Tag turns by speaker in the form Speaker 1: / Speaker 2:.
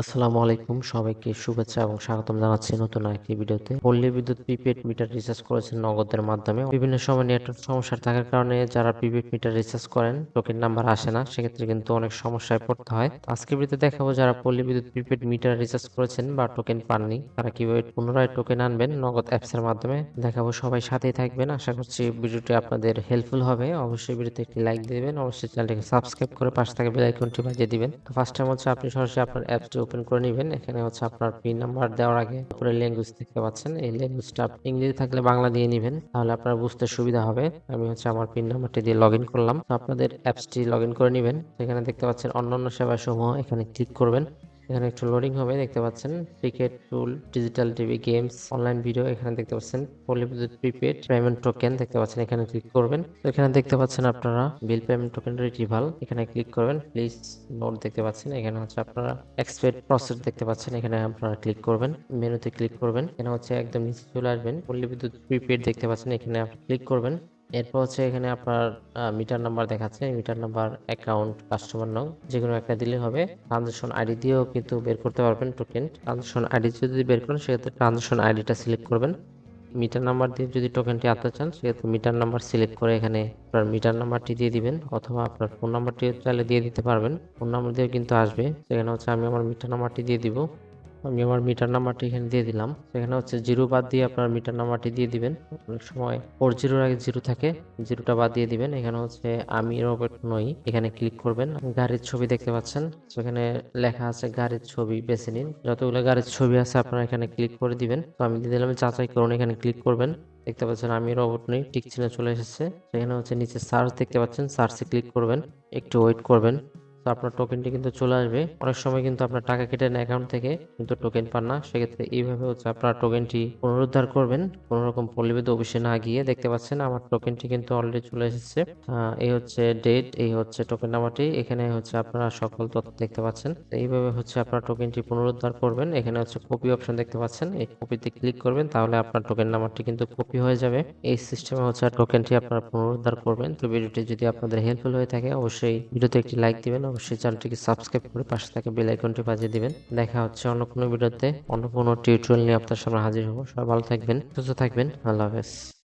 Speaker 1: আসসালামু আলাইকুম। সবাইকে শুভেচ্ছা এবং স্বাগতম জানাচ্ছি নতুন আরেকটি ভিডিওতে। পল্লী বিদ্যুৎ প্রিপেড মিটার রিচার্জ করেছেন নগদের মাধ্যমে। বিভিন্ন সময় নেটওয়ার্ক সমস্যা থাকার কারণে যারা প্রিপেড মিটার রিচার্জ করেন টোকেন নাম্বার আসে না, সেক্ষেত্রে কিন্তু অনেক সমস্যায় পড়তে হয়। আজকে ভিডিওতে দেখাবো যারা পল্লী বিদ্যুৎ প্রিপেড মিটার রিচার্জ করেছেন বা টোকেন পাননি, তারা কীভাবে পুনরায় টোকেন আনবেন নগদ অ্যাপস এর মাধ্যমে। দেখাবো সবাই সাথেই থাকবেন। আশা করছি ভিডিওটি আপনাদের হেল্পফুল হবে। অবশ্যই ভিডিওতে একটি লাইক দিবেন। অবশ্যই চ্যানেলটিকে সাবস্ক্রাইব করে পাশে থাকা বেল আইকনটি বাজিয়ে দিবেন। তো ফার্স্ট টাইম হচ্ছে আপনি সরাসরি আপনার অ্যাপসটি ওপেন করে নেবেন। এখানে হচ্ছে আপনার পিন নাম্বার দেওয়ার আগে উপরে ল্যাঙ্গুয়েজ দেখতে পাচ্ছেন। এই ল্যাঙ্গুয়েজটা ইংরেজি থাকলে বাংলা দিয়ে নেবেন, তাহলে আপনার বুঝতে সুবিধা হবে। আমি হচ্ছে আমার পিন নাম্বারটি দিয়ে লগ করলাম। আপনাদের অ্যাপসটি লগ করে নেবেন। এখানে দেখতে পাচ্ছেন অন্যান্য সেবা সমূহ এখানে ক্লিক করবেন। এখানে একটু লোডিং হবে, দেখতে পাচ্ছেন। Cricket tool digital TV games online video এখানে দেখতে পাচ্ছেন। পলিবিদ্যুৎ প্রিপেড পেমেন্ট টোকেন দেখতে পাচ্ছেন, এখানে ক্লিক করবেন। এখানে দেখতে পাচ্ছেন আপনারা বিল পেমেন্ট টোকেন রিট্রিভাল এখানে ক্লিক করবেন। প্লিজ নোট দেখতে পাচ্ছেন, এখানে হচ্ছে আপনারা এক্সপেক্ট প্রসেস দেখতে পাচ্ছেন, এখানে আপনারা ক্লিক করবেন। মেনুতে ক্লিক করবেন, এখানে হচ্ছে একদম নিচে চলে আসবেন। পল্লীবিদ্যুৎ প্রিপেড দেখতে পাচ্ছেন, এখানে ক্লিক করবেন। এরপর হচ্ছে এখানে আপনার মিটার নাম্বার দেখাচ্ছে। মিটার নাম্বার অ্যাকাউন্ট কাস্টমার নং যে কোনো একটা দিলে হবে। ট্রানজাকশন আইডি দিয়েও কিন্তু বের করতে পারবেন টোকেন ট্রানজাকশন আইডি যদি বের করেন, সেক্ষেত্রে ট্রানজাকশন আইডিটা সিলেক্ট করবেন। মিটার নাম্বার দিয়ে যদি টোকেনটি আনতে চান, সেক্ষেত্রে মিটার নাম্বার সিলেক্ট করে এখানে আপনার মিটার নাম্বারটি দিয়ে দিবেন, অথবা আপনার ফোন নাম্বারটি চাইলে দিয়ে দিতে পারবেন। ফোন নাম্বার দিয়েও কিন্তু আসবে। সেখানে হচ্ছে আমি আমার মিটার নাম্বারটি দিয়ে দিব। আমি আমার মিটার নাম্বারটি এখানে দিয়ে দিলাম। সেখানে হচ্ছে জিরো বাদ দিয়ে আপনার মিটার নাম্বারটি দিয়ে দিবেন। অনেক সময় ফোর জিরোর আগে জিরো থাকে, জিরোটা বাদ দিয়ে দিবেন। এখানে হচ্ছে আমি রবট নই, এখানে ক্লিক করবেন। গাড়ির ছবি দেখতে পাচ্ছেন। সেখানে লেখা আছে গাড়ির ছবি বেছে নিন। যতগুলো গাড়ির ছবি আছে আপনারা এখানে ক্লিক করে দিবেন। তো আমি দিয়ে দিলাম যাচাই করুন, এখানে ক্লিক করবেন। দেখতে পাচ্ছেন আমি রবট নই টিক চিহ্ন চলে এসেছে। সেখানে হচ্ছে নিচে সার্চ দেখতে পাচ্ছেন, সার্চে ক্লিক করবেন। একটু ওয়েট করবেন। তো আপনার টোকেনটি কিন্তু চলে আসবে। অনেক সময় কিন্তু আপনার টাকা কেটে নেন অ্যাকাউন্ট থেকে, কিন্তু টোকেন পান না। সেক্ষেত্রে এইভাবে হচ্ছে আপনার টোকেনটি পুনরুদ্ধার করবেন। কোনো রকম পল্লীবিদ্যুৎ অফিসে না গিয়ে দেখতে পাচ্ছেন, আমার টোকেনটি কিন্তু অলরেডি চলে এসেছে। এই হচ্ছে ডেট এই হচ্ছে টোকেন নাম্বারটি। এখানে হচ্ছে আপনারা সকল তথ্য দেখতে পাচ্ছেন। এইভাবে হচ্ছে আপনার টোকেনটি পুনরুদ্ধার করবেন। এখানে হচ্ছে কপি অপশন দেখতে পাচ্ছেন। এই কপিতে ক্লিক করবেন, তাহলে আপনার টোকেন নাম্বারটি কিন্তু কপি হয়ে যাবে। এই সিস্টেমে হচ্ছে টোকেনটি আপনারা পুনরুদ্ধার করবেন। তো ভিডিওটি যদি আপনাদের হেল্পফুল হয়ে থাকে, অবশ্যই ভিডিওতে একটি লাইক দিবেন অবশ্যই চ্যানেলটিকে সাবস্ক্রাইব করে পাশে থাকা বেল আইকনটি বাজিয়ে দিবেন। দেখা হচ্ছে অন্য কোনো ভিডিওতে। অন্য কোনো টিউটোরিয়াল নিয়ে আপনার সামনে হাজির হব। সবাই ভালো থাকবেন, সুস্থ থাকবেন। আল্লাহ হাফেজ।